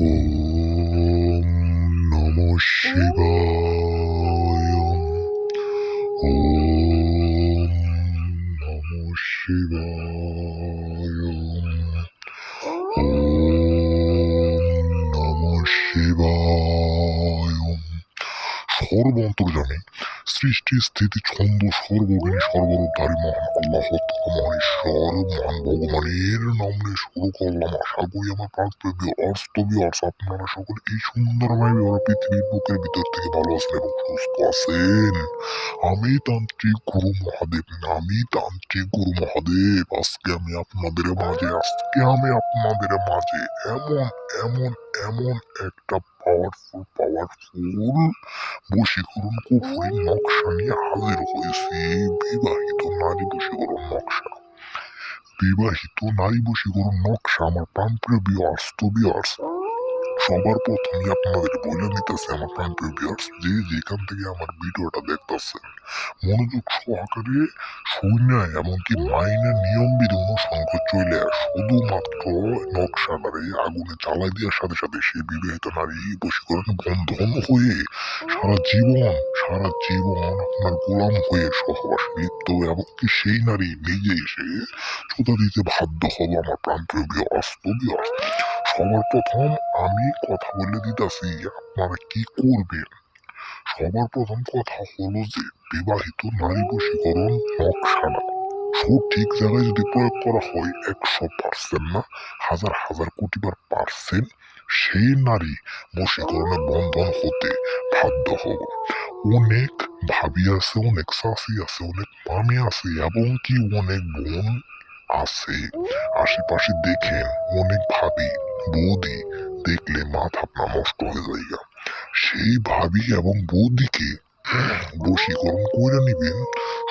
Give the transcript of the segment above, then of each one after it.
オーンナモシバーヤン。オーンナモシバーヤン。オーンナモシバーヤン。ソールボントルじゃね সৃষ্টি, স্থিতি, ছন্দ সর্বজ্ঞানী সর্বরূপধারী মহান আল্লাহ মহেশ্বর মহান ভগবানের নাম নিয়ে শুরু করলাম আশা করি আমার প্রাণপ্রিয় অর্থ আপনারা সকলে এই সুন্দরময় বিবর পৃথিবীর বুকের ভিতর থেকে ভালো আছেন এবং সুস্থ আছেন। আমি তান্ত্রিক গুরু মহাদেব, আমি তান্ত্রিক গুরু মহাদেব। আজকে আমি আপনাদের মাঝে, আজকে আমি আপনাদের মাঝে এমন এমন এমন একটা পাওয়ারফুল পাওয়ারফুল বশীকরণ কুফুরি নকশা নিয়ে হাজির হয়েছে। বিবাহিত নারী বশীকরণ নকশা। বিবাহিত নারী বশীকরণ নকশা আমার প্রাণপ্রিয় বিয়ার্স তো বিয়ার্স সবার প্রথমে আপনাদের বলে নিতেছে আমার প্রাণপ্রিয় বিয়ার্স যে যেখান থেকে আমার ভিডিওটা দেখতেছেন, মনোযোগ সহকারে শূন্য এমনকি মাইনের নিয়ম বিধি করে চলে শুধুমাত্র নকশাটারে আগুনে জ্বালাই দেওয়ার সাথে সাথে সেই বিবাহিত নারী বশীকরণ বন্ধন হয়ে সারা জীবন সারা জীবন আপনার গোলাম হয়ে সহবাস লিপ্ত এমনকি সেই নারী নিজে এসে চোদা দিতে বাধ্য হব আমার প্রান্তীয় বিয়াস তো বিয়াস সবার প্রথম আমি কথা বলে দিতেছি, আপনারা কি করবেন? সবার প্রথম কথা হলো যে, বিবাহিত নারী বশীকরণ নকশাটা সঠিক জায়গায় যদি প্রয়োগ করা হয় একশো পার্সেন্ট না, হাজার হাজার কোটিবার পার্সেন্ট সেই নারী বশীকরণে বন্ধন হতে বাধ্য হব। অনেক ভাবি আছে, অনেক শাশি আছে, অনেক মামি আছে, এবং কি অনেক বোন আছে। আশেপাশে দেখেন অনেক ভাবি বৌদি দেখলে মাথা আপনার নষ্ট হয়ে যায়। সেই ভাবি এবং বৌদিকে বশীকরণ করে নিবেন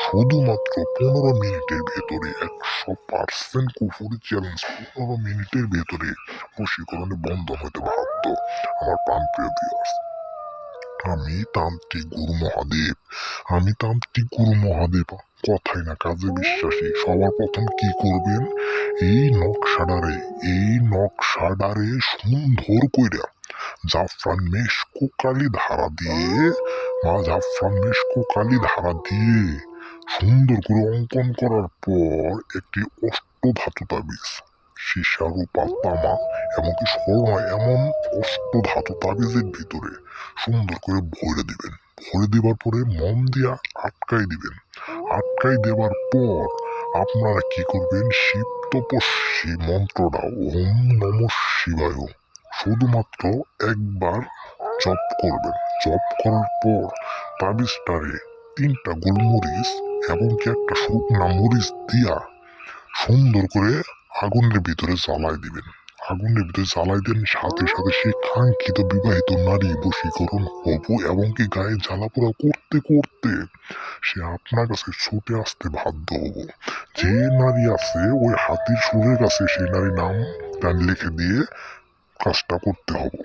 শুধুমাত্র পনেরো মিনিটের ভেতরে, একশো পার্সেন্ট কুফুরি চ্যালেঞ্জ পনেরো মিনিটের ভেতরে বশীকরণে বন্ধ হতে বাধ্য আমার প্রাণপ্রিয় বিয়ার্স আমি তান্ত্রিক গুরু মহাদেব, আমি তান্ত্রিক গুরু মহাদেব। কথাই না, কাজে বিশ্বাসী। সবার প্রথম কি করবেন? এই নকশাডারে এই নকশাডারে সুন্দর কইরা জাফরান মেশকো কালি ধারা দিয়ে, মা জাফরান মেশকো কালি ধারা দিয়ে সুন্দর করে অঙ্কন করার পর একটি অষ্ট ধাতু তাবিজ সীসা এমনকি স্বর্ণ এমন অষ্ট ধাতু তাবিজের ভিতরে সুন্দর করে ভরে দিবেন। ভরে দেবার পরে মন দিয়া আটকাই দিবেন। আটকাই দেবার পর আপনারা কি করবেন? শিব তপস্বী মন্ত্রটা ওম নম শিবায়। শুধুমাত্র একবার জপ করবেন। জপ করার পর তাবিজটারে তিনটা গোলমরিচ এবং কি একটা শুকনা মরিচ দিয়া সুন্দর করে আগুনের ভিতরে জ্বালাই দিবেন। আগুনের ভিতরে জ্বালাই দেন। সাথে সাথে সে কাঙ্ক্ষিত বিবাহিত নারী বশীকরণ হব এবং কি গায়ে জ্বালাপোড়া করতে করতে সে আপনার কাছে ছুটে আসতে বাধ্য হব। যে নারী আছে, ওই হাতির সুরের কাছে সেই নারী নাম লিখে দিয়ে কাজটা করতে হবে।